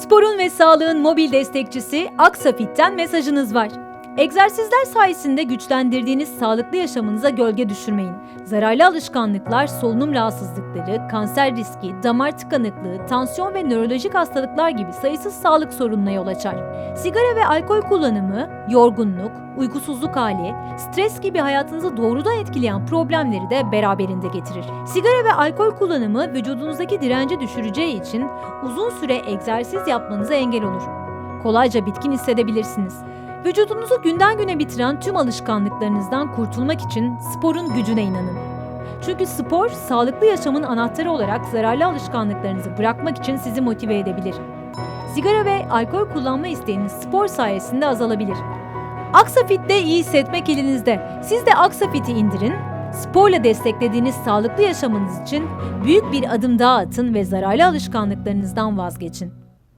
Sporun ve sağlığın mobil destekçisi Aksafit'ten mesajınız var. Egzersizler sayesinde güçlendirdiğiniz sağlıklı yaşamınıza gölge düşürmeyin. Zararlı alışkanlıklar, solunum rahatsızlıkları, kanser riski, damar tıkanıklığı, tansiyon ve nörolojik hastalıklar gibi sayısız sağlık sorununa yol açar. Sigara ve alkol kullanımı, yorgunluk, uykusuzluk hali, stres gibi hayatınızı doğrudan etkileyen problemleri de beraberinde getirir. Sigara ve alkol kullanımı vücudunuzdaki direnci düşüreceği için uzun süre egzersiz yapmanıza engel olur. Kolayca bitkin hissedebilirsiniz. Vücudunuzu günden güne bitiren tüm alışkanlıklarınızdan kurtulmak için sporun gücüne inanın. Çünkü spor, sağlıklı yaşamın anahtarı olarak zararlı alışkanlıklarınızı bırakmak için sizi motive edebilir. Sigara ve alkol kullanma isteğiniz spor sayesinde azalabilir. Aksafit'te iyi hissetmek elinizde. Siz de Aksafit'i indirin, sporla desteklediğiniz sağlıklı yaşamınız için büyük bir adım daha atın ve zararlı alışkanlıklarınızdan vazgeçin.